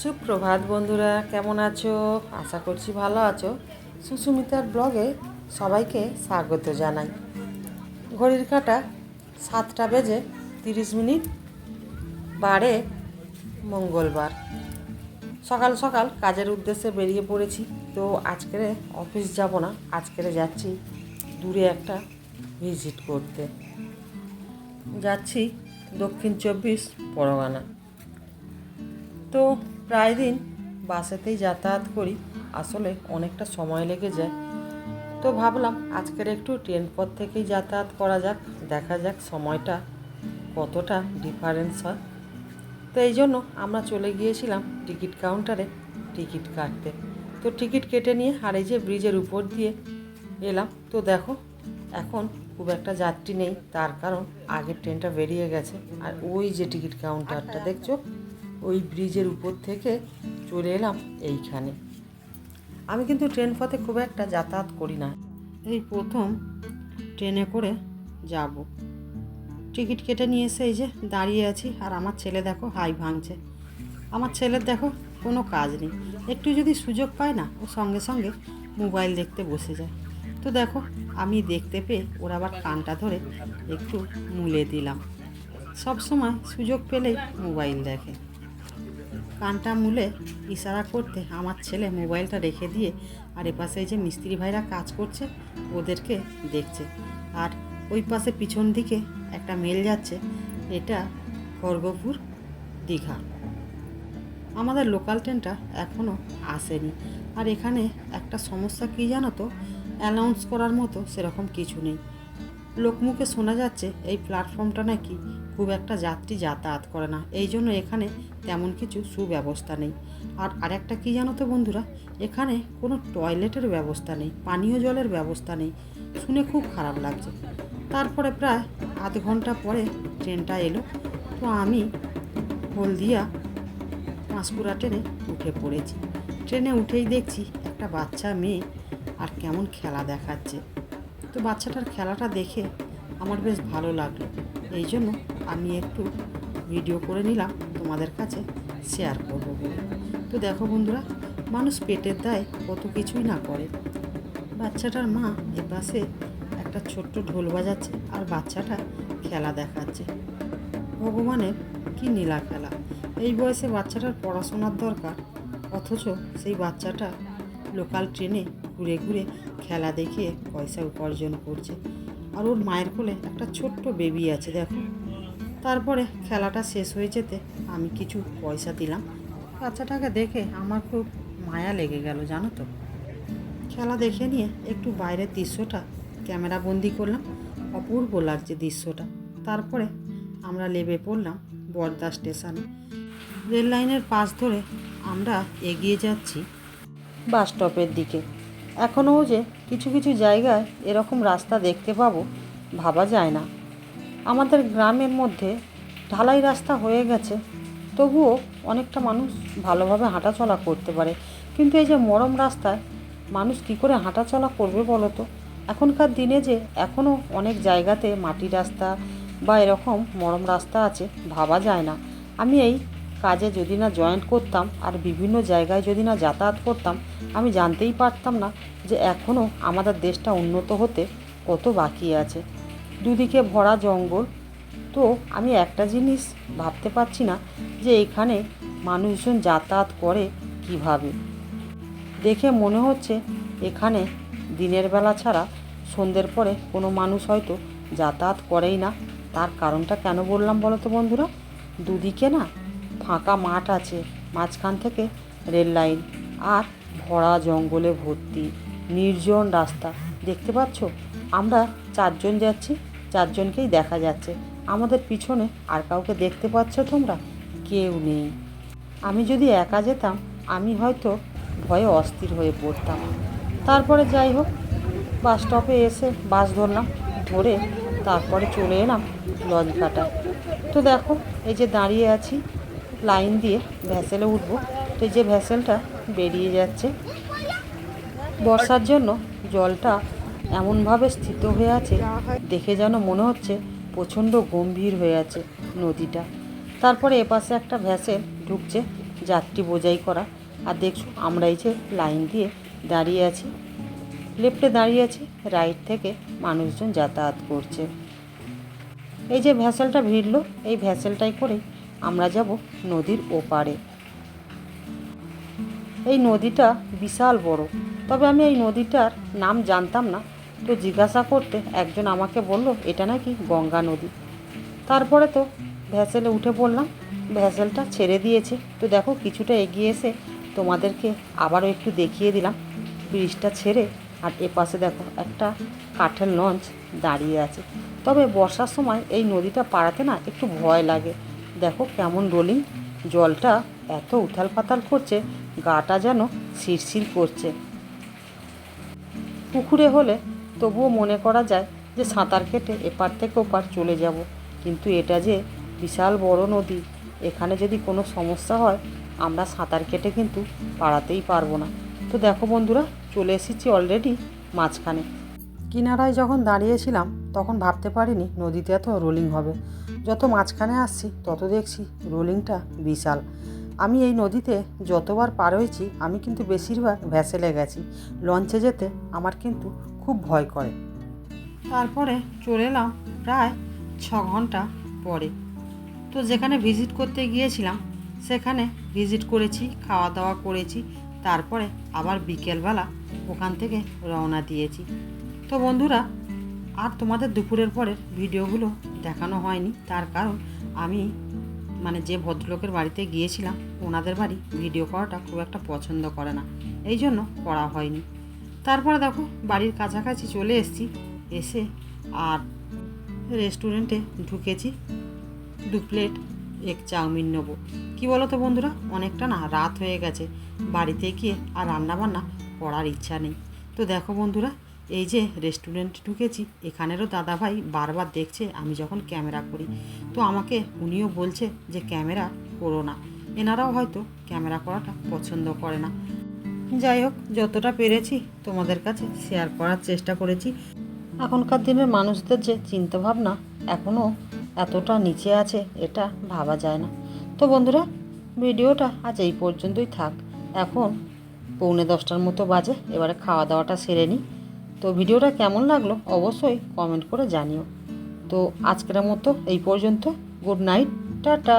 সুপ্রভাত বন্ধুরা, কেমন আছো? আশা করছি ভালো আছো। সুস্মিতার ব্লগে সবাইকে স্বাগত জানাই। ঘড়ির কাঁটা সাতটা বেজে তিরিশ মিনিট বারে মঙ্গলবার। সকাল সকাল কাজের উদ্দেশ্যে বেরিয়ে পড়েছি, তো আজকের অফিস যাব না। আজকের যাচ্ছি দূরে একটা ভিজিট করতে। যাচ্ছি দক্ষিণ চব্বিশ পরগনা। তো প্রায় দিন বাসেতেই যাতায়াত করি, আসলে অনেকটা সময় লেগে যায়। তো ভাবলাম আজকের একটু ট্রেন পথ থেকেই যাতায়াত করা যাক, দেখা যাক সময়টা কতটা ডিফারেন্স হয়। তো এই জন্য আমরা চলে গিয়েছিলাম টিকিট কাউন্টারে টিকিট কাটতে। তো টিকিট কেটে নিয়ে আর এই যে ব্রিজের উপর দিয়ে এলাম। তো দেখো, এখন খুব একটা যাত্রী নেই, তার কারণ আগের ট্রেনটা বেরিয়ে গেছে। আর ওই যে টিকিট কাউন্টারটা দেখছ? ওই ব্রিজের উপর থেকে চলে এলাম এইখানে। আমি কিন্তু ট্রেন পথে খুব একটা যাতায়াত করি না। এই প্রথম ট্রেনে করে যাব। টিকিট কেটে নিয়ে এসে এই যে দাঁড়িয়ে আছি, আর আমার ছেলে দেখো হাই ভাঙছে। আমার ছেলের দেখো কোনো কাজ নেই। একটু যদি সুযোগ পায় না, ও সঙ্গে সঙ্গে মোবাইল দেখতে বসে যায়। তো দেখো, আমি দেখতে পেয়ে ওর আবার কানটা ধরে একটু মুলে দিলাম। সব সময় সুযোগ পেলেই মোবাইল দেখে। কানটা মুলে ইশারা করতে আমার ছেলে মোবাইলটা রেখে দিয়ে আর এপাশে যে মিস্ত্রি ভাইরা কাজ করছে, ওদেরকে দেখছে। আর ওই পাশে পিছন দিকে একটা মেল যাচ্ছে, এটা খড়গপুর দীঘা। আমাদের লোকাল ট্রেনটা এখনও আসেনি। আর এখানে একটা সমস্যা কী জানো তো? অ্যানাউন্স করার মতো সেরকম কিছু নেই। লোকমুখে শোনা যাচ্ছে, এই প্ল্যাটফর্মটা নাকি খুব একটা যাত্রী যাতায়াত করে না। এই জন্য এখানে তেমন কিছু সুব্যবস্থা নেই। আর আরেকটা কী জানো তো বন্ধুরা? এখানে কোনো টয়লেটের ব্যবস্থা নেই, পানীয় জলের ব্যবস্থা নেই। শুনে খুব খারাপ লাগছে। তারপরে প্রায় আধ ঘণ্টা পরে ট্রেনটা এলো। তো আমি হলদিয়া পাঁশকুড়া ট্রেনে উঠে পড়েছি। ট্রেনে উঠেই দেখছি একটা বাচ্চা মেয়ে আর কেমন খেলা দেখাচ্ছে। তো বাচ্চাটার খেলাটা দেখে আমার বেশ ভালো লাগল। এই জন্য আমি একটু ভিডিও করে নিলাম তোমাদের কাছে শেয়ার করব। বলে তো দেখো বন্ধুরা, মানুষ পেটের দায় কত কিছুই না করে। বাচ্চাটার মা এপাশে একটা ছোট্ট ঢোল বাজাচ্ছে আর বাচ্চাটা খেলা দেখাচ্ছে। ভগবানের কি নীলা খেলা। এই বয়সে বাচ্চাটার পড়াশোনার দরকার, অথচ সেই বাচ্চাটা লোকাল ট্রেনে ঘুরে ঘুরে খেলা দেখিয়ে পয়সা উপার্জন করছে। আর ওর মায়ের কোলে একটা ছোট্ট বেবি আছে, দেখো। তারপরে খেলাটা শেষ হয়ে যেতে আমি কিছু পয়সা দিলাম। বাচ্চাটাকে দেখে আমার খুব মায়া লেগে গেল, জানো তো। খেলা দেখে নিয়ে একটু বাইরের দৃশ্যটা ক্যামেরা বন্দি করলাম। অপূর্ব লাগছে দৃশ্যটা। তারপরে আমরা লেবে পড়লাম বর্দা স্টেশনে। রেল লাইনের পাশ ধরে আমরা এগিয়ে যাচ্ছি বাস স্টপের দিকে। এখনও যে কিছু কিছু জায়গায় এরকম রাস্তা দেখতে পাবো, ভাবা যায় না। আমাদের গ্রামের মধ্যে ঢালাই রাস্তা হয়ে গেছে, তবুও অনেকটা মানুষ ভালোভাবে হাঁটাচলা করতে পারে। কিন্তু এই যে মরম রাস্তায় মানুষ কী করে হাঁটাচলা করবে বলো তো? এখনকার দিনে যে এখনও অনেক জায়গাতে মাটির রাস্তা বা এরকম মরম রাস্তা আছে, ভাবা যায় না। আমি এই কাজে যদি না জয়েন্ট করতাম আর বিভিন্ন জায়গায় যদি না যাতায়াত করতাম, আমি জানতেই পারতাম না যে এখনও আমাদের দেশটা উন্নত হতে কত বাকি আছে। দুদিকে ভরা জঙ্গল। তো আমি একটা জিনিস ভাবতে পারছি না যে এখানে মানুষজন যাতায়াত করে কীভাবে। দেখে মনে হচ্ছে এখানে দিনের বেলা ছাড়া সন্ধ্যের পরে কোনো মানুষ হয়তো যাতায়াত করেই না। তার কারণটা কেন বললাম বলো তো বন্ধুরা? দুদিকে না ফাঁকা মাঠ আছে, মাঝখান থেকে রেল লাইন আর ভরা জঙ্গলে ভর্তি, নির্জন রাস্তা। দেখতে পাচ্ছ? আমরা চারজন যাচ্ছি, চারজনকেই দেখা যাচ্ছে। আমাদের পিছনে আর কাউকে দেখতে পাচ্ছ তোমরা? কেউ নেই। আমি যদি একা যেতাম, আমি হয়তো ভয়ে অস্থির হয়ে পড়তাম। তারপরে যাই হোক, বাস স্টপে এসে বাস ধরলাম, ধরে তারপরে চলে এলাম লঞ্চ ঘাটায়। তো দেখো, এই যে দাঁড়িয়ে আছি লাইন দিয়ে ভ্যাসেলে উঠবো। তো যে ভ্যাসেলটা বেরিয়ে যাচ্ছে। বর্ষার জন্য জলটা এমনভাবে স্থিত হয়ে আছে, দেখে যেন মনে হচ্ছে প্রচণ্ড গম্ভীর হয়ে আছে নদীটা। তারপরে এপাশে একটা ভ্যাসেল ঢুকছে যাত্রী বোঝাই করা। আর দেখছ, আমরা এই যে লাইন দিয়ে দাঁড়িয়ে আছি। লেফটে দাঁড়িয়ে আছি, রাইট থেকে মানুষজন যাতায়াত করছে। এই যে ভ্যাসেলটা ভিড়লো, এই ভ্যাসেলটাই করে আমরা যাব নদীর ওপারে। এই নদীটা বিশাল বড়। তবে আমি এই নদীটার নাম জানতাম না। তো জিজ্ঞাসা করতে একজন আমাকে বলল, এটা নাকি গঙ্গা নদী? তারপরে তো ভ্যাসেলে উঠে পড়লাম ভ্যাসেলটা ছেড়ে দিয়েছে। তো দেখো কিছুটা এগিয়ে এসে তোমাদেরকে আবারও একটু দেখিয়ে দিলাম। ব্রিজটা ছেড়ে আর এপাশে দেখো একটা কাঠের লঞ্চ দাঁড়িয়ে আছে। তবে বর্ষার সময় এই নদীটা পাড়াতে না একটু ভয় লাগে। দেখো কেমন রোলিং জলটা এত উথাল পাতাল করছে, গাটা যেন শিরশির করছে। পুকুরে হলে তবুও মনে করা যায় যে সাঁতার কেটে এপার থেকে ওপার চলে যাব। কিন্তু এটা যে বিশাল বড় নদী, এখানে যদি কোনো সমস্যা হয়, আমরা সাঁতার কেটে কিন্তু পাড়াতেই পারব না। তো দেখো বন্ধুরা, চলে এসেছি অলরেডি মাঝখানে। কিনারায় যখন দাঁড়িয়েছিলাম, তখন ভাবতে পারিনি নদীতে এত রোলিং হবে। যত মাঝখানে আসছি, তত দেখছি রোলিংটা বিশাল। আমি এই নদীতে যতবার পার হয়েছি, আমি কিন্তু বেশিরভাগ ভ্যাসেলে গেছি। লঞ্চে যেতে আমার কিন্তু খুব ভয় করে। তারপরে চলে এলাম প্রায় ছ ঘণ্টা পরে। তো যেখানে ভিজিট করতে গিয়েছিলাম, সেখানে ভিজিট করেছি খাওয়া দাওয়া করেছি, তারপরে আবার বিকেলবেলা ওখান থেকে রওনা দিয়েছি। তো বন্ধুরা, আর তোমাদের দুপুরের পরের ভিডিওগুলো দেখানো হয়নি। তার কারণ আমি মানে যে ভদ্রলোকের বাড়িতে গিয়েছিলাম, ওনাদের বাড়ি ভিডিও করাটা খুব একটা পছন্দ করে না। এই জন্য করা হয়নি। তারপরে দেখো, বাড়ির কাছাকাছি চলে এসেছি। এসে আর রেস্টুরেন্টে ঢুকেছি। দু প্লেট এক চাউমিন নেব। কী বলো তো বন্ধুরা? অনেকটা না রাত হয়ে গেছে। বাড়িতে গিয়ে আর রান্নাবান্না করার ইচ্ছা নেই। তো দেখো বন্ধুরা এই যে রেস্টুরেন্টে ঢুকেছি, এখানেরও দাদাভাই বারবার দেখছে, আমি যখন ক্যামেরা করি। তো আমাকে উনিও বলছে যে ক্যামেরা করো না। এনারাও হয়তো ক্যামেরা করাটা পছন্দ করে না। যাই হোক, যতটা পেরেছি তোমাদের কাছে শেয়ার করার চেষ্টা করেছি। এখনকার দিনের মানুষদের যে চিন্তাভাবনা এখনও এতটা নিচে আছে, এটা ভাবা যায় না। তো বন্ধুরা, ভিডিওটা আজ এই পর্যন্তই থাক। এখন পৌনে দশটার মতো বাজে, এবারে খাওয়া দাওয়াটা সেরে নিই। তো ভিডিওটা কেমন লাগল অবশ্যই কমেন্ট করে জানিও। তো আজকের মতো এই পর্যন্ত। Good night, tata.